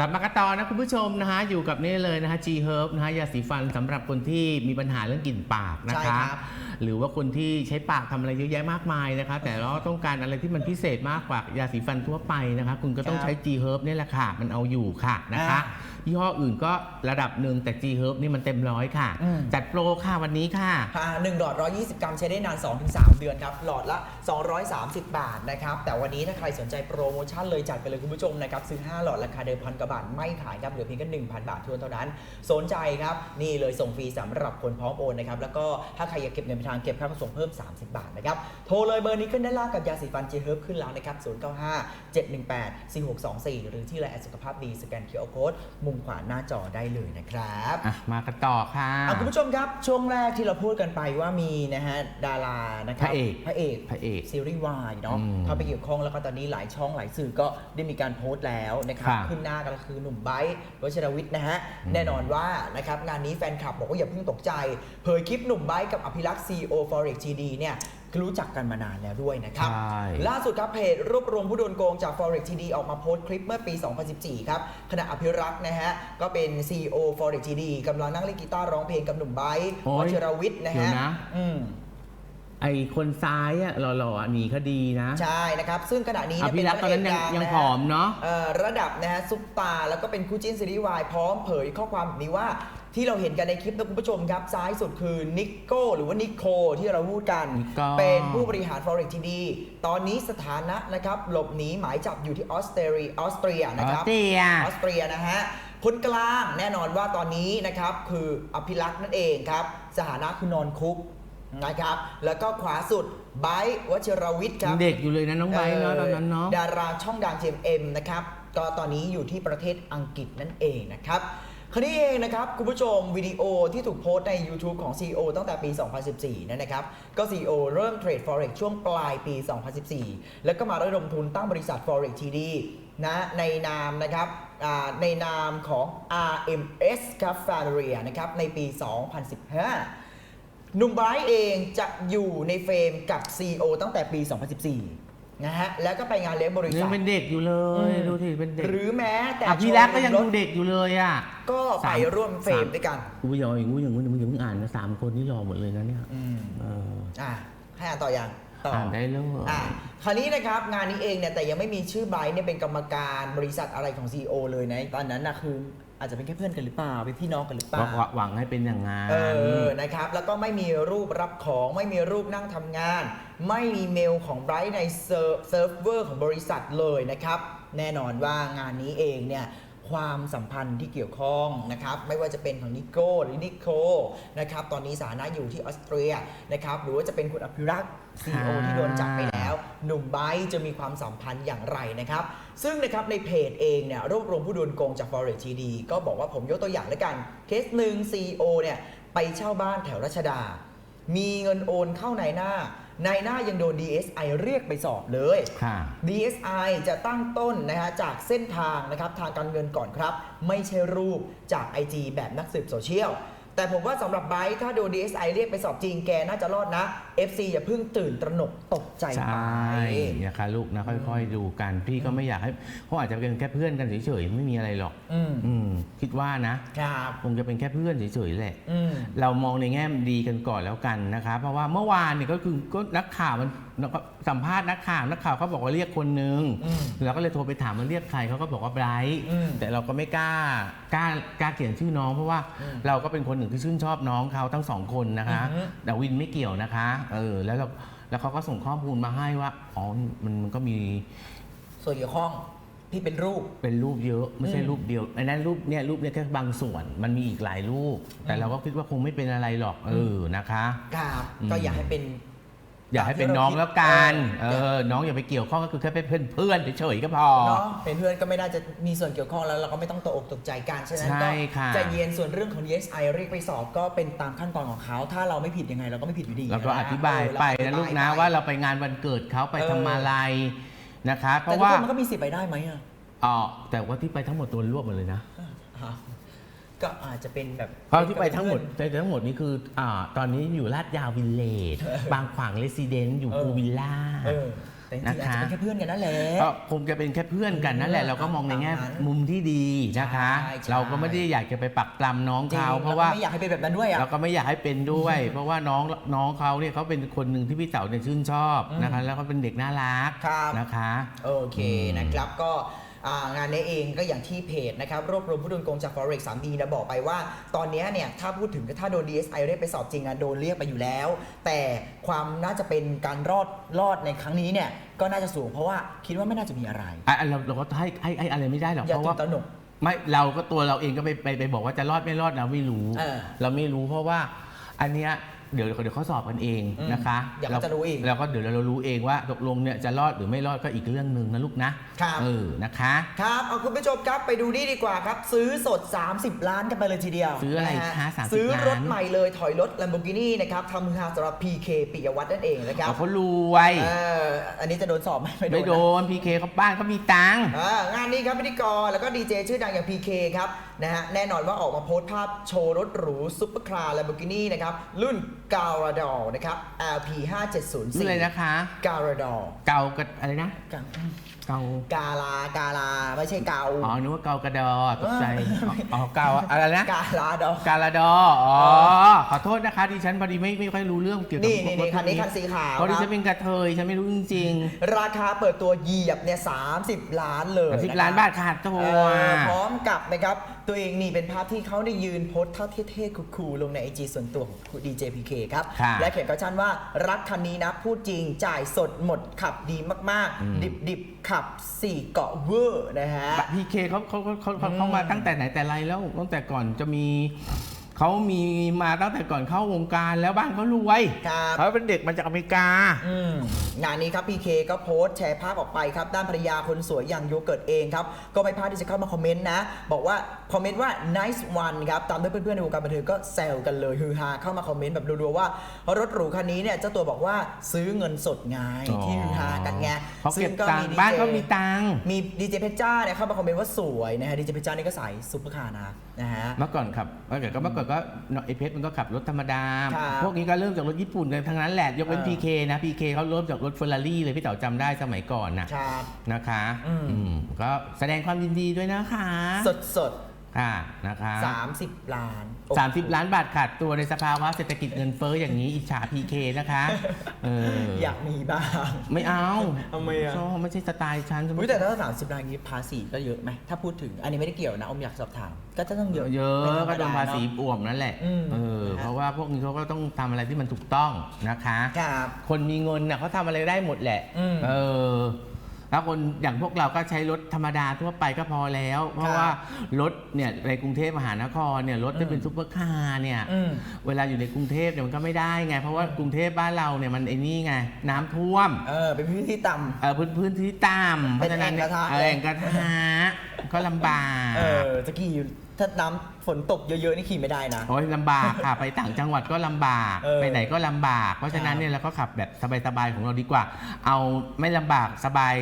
กลับมากันต่อนะคุณผู้ชมนะฮะอยู่กับนี่เลยนะฮะ G Herb นะฮะยาสีฟันสำหรับคนที่มีปัญหาเรื่องกลิ่นปากนะใช่คะครับหรือว่าคนที่ใช้ปากทำอะไรเยอะแยะมากมายนะคะแต่เราต้องการอะไรที่มันพิเศษมากกว่ายาสีฟันทั่วไปนะคะคุณก็ต้องครับใช้ G Herb นี่แหละค่ะ มันเอาอยู่ค่ะนะคะอ่ายี่ห้ออื่นก็ระดับหนึ่งแต่ G Herb นี่มันเต็มร้อยค่ะอืมจัดโปรค่ะวันนี้ค่ะอ่าหนึ่งหลอด 120 กรัมใช้ได้นาน 2-3 เดือนครับหลอดละ 230 บาทนะครับแต่วันนี้ถ้าใครสนใจโปรโมชั่นเลยจัดไปเลยคุณผู้ชมนะครับซื้อ 5 หลอดราคาเดิมพันกว่าบาทไม่ขายครับเหลือเพียงแค่1,000 บาททวนเท่านั้น สนใจครับนี่เลยส่งฟรีสำหรับคนพร้อมโอนนะครับแล้วก็ถ้าใครอยากเก็บเงินปลายทางเก็บค่าขนส่งเพิ่ม 30 บาทนะครับโทรเลยเบอร์นี้ขึ้นด้านล่างกับยาสีฟันเจเฮิร์บขึ้นแล้วนะครับ095 718 4624 หรือที่ไลน์แอดสุขภาพดีสแกนเคอร์โค้ดมุมขวาหน้าจอได้เลยนะครับอะมากันต่อค่ะอะคุณผู้ชมครับช่วงแรกที่เราพูดกันไปว่ามีนะฮะดารานะครับพระเอกพระเอกพระเอกซีรีส์วายเนาะอืมเข้าไปเกี่ยวข้องแล้วก็ตอนนี้หลายช่องหลายสื่อก็ได้มีการโพสต์แล้วนะครับค่ะขึ้นหน้ากันก็คือหนุ่มไบร์ทวชิรวิทย์นะฮะอืมแน่นอนว่านะครับงานนี้แฟนคลับบอกว่าอย่าเพิ่งตกใจ เผยคลิปหนุ่มไบร์ทกับอภิรักษ์ซีโอ Forex GD เนี่ยรู้จักกันมานานแล้วด้วยนะครับ ใช่ ล่าสุดครับเพจรวบรวมผู้โดนโกงจาก Forex TD ออกมาโพสต์คลิปเมื่อปี 2014 ครับขณะอภิรักษ์นะฮะ ก็เป็น CEO Forex TD กำลังนั่งเล่นกีตาร์ร้องเพลงกับหนุ่มไบร์ทโอ้วยชิรวิทย์นะเดี๋ยฮะวนะ อืม ไอคนซ้ายอะหล่อๆหนีคดีนะใช่นะครับ ซึ่งขณะนี้อเนี่ยภิเป็นรักษ์ตอนนั้นยังพระเกดัยังนะฮะผอมเนาะ เอ่อระดับนะฮะซุปตาแล้วก็เป็นคู่จิ้นซีรีส์วายพร้อมเผยข้อความแบบนี้ว่าที่เราเห็นกันในคลิปนะคุณผู้ชมครับ ซ้ายสุดคือนิโก้หรือว่านิโคที่เราพูดกัน นิโก้ เป็นผู้บริหาร Forex TD ตอนนี้สถานะนะครับหลบหนีหมายจับอยู่ที่ออสเตรเลียออสเตรียอนะอคสรับเตรีย ออสเตรียนะฮะ คนกลางแน่นอนว่าตอนนี้นะครับ คืออภิรักษ์นั่นเองครับ สถานะคือนอนคุก นะครับ แล้วก็ขวาสุดไบร์ทวชิรวิทย์ครับเด็กอยู่เลยนะน้องไบร์ทเนาะตอนนั้นเนาะดาราช่องดัง GMM นะครับก็ตอนนี้อยู่ที่ประเทศอังกฤษนั่นเองนะครับคราวนี้เองนะครับ คุณผู้ชมวิดีโอที่ถูกโพสต์ใน YouTube ของ CEO ตั้งแต่ปี 2014 นั่นนะครับ ก็ CEO เริ่มเทรด Forex ช่วงปลายปี 2014 แล้วก็มาระดมทุนตั้งบริษัท Forex TD นะในนามนะครับอ่าในนามของ RMS ครับ f a r i a นะครับในปี 2015 หนุ่มไบรท์เองจะอยู่ในเฟรมกับ CEO ตั้งแต่ปี 2014 นะฮะ แล้วก็ไปงานเลี้ยงบริยัษังท เป็นเด็กอยู่เลอืยมดูสิเป็นเด็กหรือแม้แต่อภิรักษ์ก็ยังโชว์ดูรถเด็กอยู่เลยอะ ก็ไปร่วมเฟรมด้วยกัน กูอย่าอย่างงูอย่างงูอย่างมึงอย่าเพิ่งอ่านนะสามคนนี่รอหมดเลยนะเนี่ยอืม เอออะ ให้อ่านต่อยังต่ออ่านได้เลยอะคราวนี้นะครับ งานนี้เองเนี่ยแต่ยังไม่มีชื่อไบรท์เนี่ยเป็นกรรมการบริษัทอะไรของ CEO เลยนะ ตอนนั้นนะคือ อาจจะเป็นแค่เพื่อนกันหรือเปล่าเป็นพี่น้องกันหรือเปล่าหวังหวังให้เป็นอย่างงั้นเออนะครับ แล้วก็ไม่มีรูปรับของไม่มีรูปนั่งทำงาน ไม่มีเมลของไบรท์ในเซิร์ฟเซิร์ฟเวอร์ของบริษัทเลยนะครับ แน่นอนว่างานนี้เองเนี่ยความสัมพันธ์ที่เกี่ยวข้องนะครับ ไม่ว่าจะเป็นของนิโก้หรือนิโคนะครับ ตอนนี้สถานะอยู่ที่ออสเตรียนะครับ หรือว่าจะเป็นคุณอภิรักษ์ CEO ที่โดนจับไปแล้ว หนุ่มไบรท์จะมีความสัมพันธ์อย่างไรนะครับ ซึ่งนะครับในเพจเองเนี่ยรวบรวมผู้โดนโกงจาก Forex TD ก็บอกว่าผมยกตัวอย่างแล้วกัน เคสหนึ่ง CEO เนี่ยไปเช่าบ้านแถวรัชดา มีเงินโอนเข้านายหน้านายหน้ายังโดน DSI เรียกไปสอบเลยค่ะ DSI จะตั้งต้นนะฮะจากเส้นทางนะครับทางการเงินก่อนครับ ไม่ใช่รูปจาก IG แบบนักสืบโซเชียล แต่ผมว่าสำหรับไบรท์ถ้าโดน DSI เรียกไปสอบจริงแกน่าจะรอดนะ FC อย่าเพิ่งตื่นตระหนกตกใจใชไป่นะคะลูกนะค่อย ๆ ดูกันพี่ก็ไม่อยากให้เขาอาจจะเป็นแค่เพื่อนกันเฉยๆไม่มีอะไรหรอก อืมอืม คิดว่านะครับ คงจะเป็นแค่เพื่อนเฉยๆแหละ อืม เรามองในแง่ดีกันก่อนแล้วกันนะคะ เพราะว่าเมื่อวานเนี่ยก็คือก็นักข่าวมันสัมภาษณ์นักข่าวนักข่าวเขาบอกว่าเรียกคนนึงอืมเราก็เลยโทรไปถามว่าเรียกใครเขาก็บอกว่าไบรท์อืมแต่เราก็ไม่กล้ากล้ากล้าเขียนชื่อน้อง เพราะว่าอืมเราก็เป็นคนหนึ่งที่ชื่นชอบน้องเขาทั้งสองคนนะคะ อือฮึแต่วินไม่เกี่ยวนะคะเออแล้วเราแล้วเขาก็ส่งข้อมูลมาให้ว่าอ๋อมันมันก็มีส่วนเกี่ยวข้องที่เป็นรูป เป็นรูปเยอะไม่ใช่อืมรูปเดียวไอ้นั่นรูปเนี่ยรูปเนี่ยแค่บางส่วนมันมีอีกหลายรูป แต่เราก็คิดว่าคงไม่เป็นอะไรหรอกเออนะคะ ครับอืมก็อย่าให้เป็น อย่าให้เป็นน้องแล้วกันเอเอออ น้องอย่าไปเกี่ยวข้องก็คือแค่เป็นเพื่อนเพื่อนเฉยๆก็พอ เนาะเป็นเพื่อนก็ไม่น่าจะมีส่วนเกี่ยวข้องแล้วเราก็ไม่ต้องตกอกตกใจกันฉะนั้นใช่ก็ค่ะ ใจเย็นส่วนเรื่องของ DSI เรียกไปสอบก็เป็นตามขั้นตอนของเขาถ้าเราไม่ผิดยังไงเราก็ไม่ผิดอยู่ดีแล้วก็อธิบายเออไปเรนะอธิบยลูกนะไปว่าเราไปงานวันเกิดเขาไปเออทำอะไรนะคะ เพแต่ราะทุกว่าคนมันก็มีสิทธิ์ไปได้ไหมอะอ๋อแต่ว่าที่ไปทั้งหมดตัวรวบหมดเลยนะอะ ก็อาจจะเป็นแบบเพราะที่ไปทั้งหมดแต่ทั้งหมดนี้คืออ่าตอนนี้อยู่ลาดยาววิลเลจบางขวางเรสซิเดนต์อยู่เออภูวิลล่าเออแต่จรินะงๆอาจคะจะเป็นแค่เพื่อนกันนั่นแหละก็คงจะเป็นแค่เพื่อนกันนั่นแหละ เราก็มองในแง่ตามนั้นมุมที่ดีนะคะใช่ใช่เราก็ไม่ได้อยากจะไปปักปลำน้องจริงเขาเพราะว่าแล้ก็ไม่อยากให้เป็นแบบนั้นด้วยอะเราก็ไม่อยากให้เป็นด้วย เพราะว่าน้องน้องเขาเนี่ยเขาเป็นคนหนึ่งที่พี่เต๋าเนี่ยชื่นชอบอืมนะคะ แล้วก็เป็นเด็กน่ารักครับนะคะโอเคอืมนะครับก็อ่า งานนี้เองก็อย่างที่เพจนะครับรวบรวมผู้โดนโกงจาก Forex 3D นะบอกไปว่า ตอนเนี้ยเนี่ยถ้าพูดถึงถ้าโดน DSI เรียกไปสอบจริงอะโดนเรียกไปอยู่แล้ว แต่ความน่าจะเป็นการรอดรอดในครั้งนี้เนี่ยก็น่าจะสูงเพราะว่าคิดว่าไม่น่าจะมีอะไรอะเราเราก็ให้ให้ให้อะไรไม่ได้หรอกอย่าเพราะตื่ว่านตระหนก ไม่เราก็ตัวเราเองก็ไปไปไปบอกว่าจะรอดไม่รอดเราไม่รู้ เออ เราไม่รู้เพราะว่าอันเนี้ย เดี๋ยวเดี๋ยวเขาสอบกันเองอืมนะคะเดี๋ยวเขาจะรู้เองเราก็เดี๋ยวเรารู้เองว่าตกลงเนี่ยจะรอดหรือไม่รอดก็อีกเรื่องหนึ่งนะลูกนะครับเออนะคะครับเอาคุณผู้ชมครับไปดูนี่ดีกว่าครับ ซื้อสด 30 ล้านกันไปเลยทีเดียว ซื้ออะไรนฮคะ30ซื้อรถล้านใหม่เลยถอยรถ Lamborghini นะครับทำมือฮาสำหรับ PK ปิยวัฒน์นั่นเองนะครับเอาเขารวยเอออันนี้จะโดนสอบไหมไม่โดนะนพีเคเขาบ้านเขามีตังค์อ่างานนี้ครับพิธีกรแล้วก็ดีเจชื่อดังอย่าง PK ครับนะฮะแน่นอนว่าออกมาโพสต์ภาพโชว์รถหรูซุปเปอร์คาร์ Lamborghini นะครับรุ่น g a r a d o r นะครับ LP นี่เลย5704นะคะ g a r a d o r เกากับอะไรนะ เกา กาลากาลาไม่ใช่เกาอ๋อนึกว่าเกากระดอตกใจเอออ๋อเกาอะไรนะ กาลาดอกาลาดอ อ๋อ ขอโทษนะคะดิฉันพอดีไม่ไม่ค่อยรู้เรื่องเกี่ยวกับนี่นี่พวนี่กคันนี้พวกคันสีขาวเพราะดิคฉัรันบเป็นกระเทยฉันไม่รู้จริงราคาเปิดตัวเหยียบเนี่ย30ล้านเลยๆสิบะคล้านบาทขาดตัเอว อพร้อมกับนะครับ ตัวเองนี่เป็นภาพที่เขาได้ยืนโพสท่าเท่ๆคูลๆลงในไอจีส่วนตัวของดีเจพีเคครับ ค่ะ และเขียนแคปชั่นว่ารักคันนี้นะ พูดจริงจ่ายสดหมดขับดีมากอืมๆดิบๆ ขับ4เกาะเวอร์นะฮะ พีเคเขาเขาเขาเขาเขามาตั้งแต่ไหนแต่ไรแล้วตั้งแต่ก่อนจะมี เขามีมาตั้งแต่ก่อนเข้าวงการแล้วบ้านเขารวยครับเขาเป็นเด็กมาจากอเมริกา อืมงานนี้ครับพีเคก็โพสต์แชร์ภาพออกไปครับ ด้านภรรยาคนสวยอย่างโยเกิร์ตเองครับ ก็ไม่พลาดที่จะเข้ามาคอมเมนต์นะ บอกว่า คอมเมนต์ว่า nice one ครับ ตามด้วยเพื่อนๆในวงการบันเทิงก็แซวกันเลยฮือฮาเข้ามาคอมเมนต์แบบรัวๆว่ารถหรูคันนี้เนี่ยเจ้าตัวบอกว่าซื้อเงินสดไงอ๋อที่ฮือฮากันไงเขาเก็บซึ่ตังมีค์ DJ บ้านเขามีตังค์มีดีเจเพชรจ้าเนี่ยเข้ามาคอมเมนต์ว่าสวยนะฮะดีเจเพชรจ้านี่ก็สายซุปเปอร์คาร์นะนะฮะเมื่อก่อนขับเมื่อก่อนก็เมื่อก่อนก็ไอเพชรมันก็ขับรถธรรมดาครับพวกนี้ก็เริ่มจากรถญี่ปุ่นกันทั้งนั้นแหละยกเว้นเออพีเคนะพีเคเขาเริ่มจากรถเฟอร์รารี่เลยพี่เต๋อจำได้สมัยก่อนนะครับนะคะอืมอืมก็แสดงความยินดีด้วยนะคะ สดสด ค่ะนะคะสามสิบล้านสามสิบล้านบาทขาดตัวในสภาวะเศรษฐกิจเงินเฟ้ออย่างนี้อิจฉาพีเคนะคะเอออยากมีบ้าง ไม่เอาทำไมอะ ชอบไม่ใช่สไตล์ฉันอุ๊ยแต่ถ้าสามสิบล้านนี้ภาษีก็เยอะไหมถ้าพูดถึงอันนี้ไม่ได้เกี่ยวนะอมอยากสอบถาม ก็จะต้องเยอะเยอะไม่ธรรมก็โดนภาษีเอะอ่วมนั่นแหละอืมเออนะฮะเพราะว่าพวกนี้เขาก็ต้องทำอะไรที่มันถูกต้องนะคะครับ คนมีเงินน่ะเขาทำอะไรได้หมดแหละ อืม เออ แล้วคนอย่างพวกเราก็ใช้รถธรรมดาทั่วไปก็พอแล้ว เพราะว่ารถเนี่ยในกรุงเทพมหานครเนี่ยรถที่เป็นซุปเปอร์คาร์เนี่ยอืมเวลาอยู่ในกรุงเทพเนี่ยมันก็ไม่ได้ไง เพราะว่ากรุงเทพบ้านเราเนี่ยมันไอ้นี่ไงน้ำท่วมเออเป็นพื้นที่ต่ำเออพื้นพื้นที่ต่ำเพเป็นราะฉะนั้นเนี่ยแอ่งกระทะเออแอ่งกระทะก็ลำบากเออจะขี่ถ้าน้ำ ฝนตกเยอะๆนี่ขี่ไม่ได้นะ โอ้ยลำบากค่ะ ไปต่างจังหวัดก็ลำบาก เออไปไหนก็ลำบาก เพราะฉะนั้นเนี่ยเราก็ขับแบบสบายๆของเราดีกว่า เอาไม่ลำบากสบาย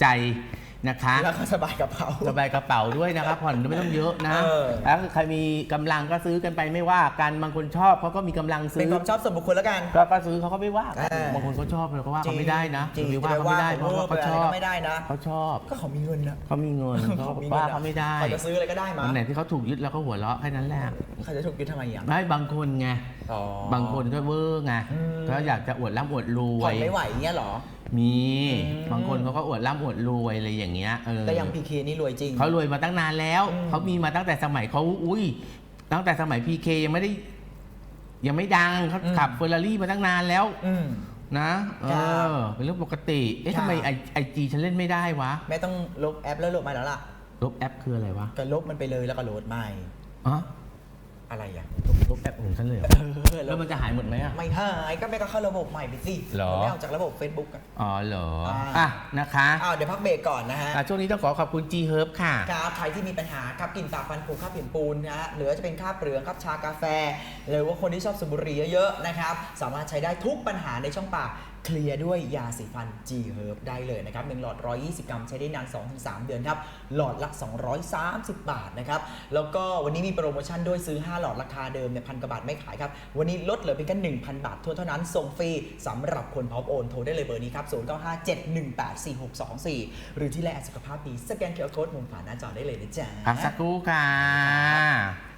ใจ นะคะแล้วก็สบายกระเป๋า สบายกระเป๋าด้วยนะครับผ่อนไม่ต้องเยอะนะเออ แล้วใครมีกำลังก็ซื้อกันไปไม่ว่ากันบางคนชอบเขาก็มีกำลังเป็นซื้อความชอบส่วนบุคคลแล้วกัน ก็ก็ซื้อเขาก็ไม่ว่ากันเออบางคนเขาชอบเราก็ว่าเขาไม่ได้นะจริงหรือๆว่าจะเขาไม่ได้ไปเพราะว่าเขาไปชอะไรอบก็ไม่ได้นะ เขาชอบก็เขามีเงินนะเขามีเงินเขาเขามีว่างินอะเขาไม่ได้เขาจะซื้ออะไรก็ได้มาวันไหนที่เขาถูกยึดแล้วเขาหัวเราะแค่นั้นแหละเขาจะถูกยึดทำไมอะ ไม่บางคนไงอ๋อบางคนก็เวอร์ไงอืม ก็อยากจะอวดร่ำอวดรวผ่อนย ไม่ไหวอย่างเงี้ยเหรอ มีอืมบางคนเขาก็อวดร่ำอวดรวยอะไรอย่างเงี้ยเออแต่อย่างพีเคนี่รวยจริง เขารวยมาตั้งนานแล้วอืมเขามีมาตั้งแต่สมัยเขาอุ้ยตั้งแต่สมัยพีเคยังไม่ได้ ยังไม่ดังเขาขับเฟอร์รารี่มาตั้งนานแล้วอืมนะเอครับอเป็นเรื่องปกติเอ๊ะครับทำไมไอไอจีฉันเล่นไม่ได้วะไม่ต้องลบแอปแล้วโหลดมาแล้วล่ะลบแอปคืออะไรวะก็ลบมันไปเลยแล้วก็โหลดใหม่อ๋อ อะไรอะ ลบแอปของฉันเลยเหรอเออแล้วมันจะหายหมดไหมอะ ไม่หายก็ไม่ก็เข้าระบบใหม่ไปสิเหรอ ไม่ออกจากระบบ Facebook อะ อ๋อเหรออ่า อะนะคะอ้าวเดี๋ยวพักเบรกก่อนนะฮะ อะช่วงนี้ต้องขอขอบคุณ G Herb ค่ะ ครับใครที่มีปัญหาครับกลิ่นปากฟันผุข้าบเปลี่ยนปูนนะฮะหรือว่าจะเป็นข้าบเปลืองข้าบชากาแฟ หรือว่าคนที่ชอบสูบบุหรี่เยอะๆนะครับ สามารถใช้ได้ทุกปัญหาในช่องปาก เคลียร์ด้วยยาสีฟัน G Herb ได้เลยนะครับ1หลอด 120 กรัมใช้ได้นาน 2-3 เดือนครับ หลอดละ 230 บาทนะครับ แล้วก็วันนี้มีโปรโมชั่นด้วยซื้อ 5 หลอดราคาเดิมเนี่ยพันกว่าบาทไม่ขายครับ วันนี้ลดเหลือเพียงแค่1,000 บาทเท่านั้น ส่งฟรีสำหรับคนพร้อมโอนโทรได้เลยเบอร์นี้ครับ 0957184624 หรือที่แลสุขภาพดีสแกนเคอร์โค้ดมุมขวาหน้าจอได้เลยนะจ๊ะพักสักครู่ค่ะ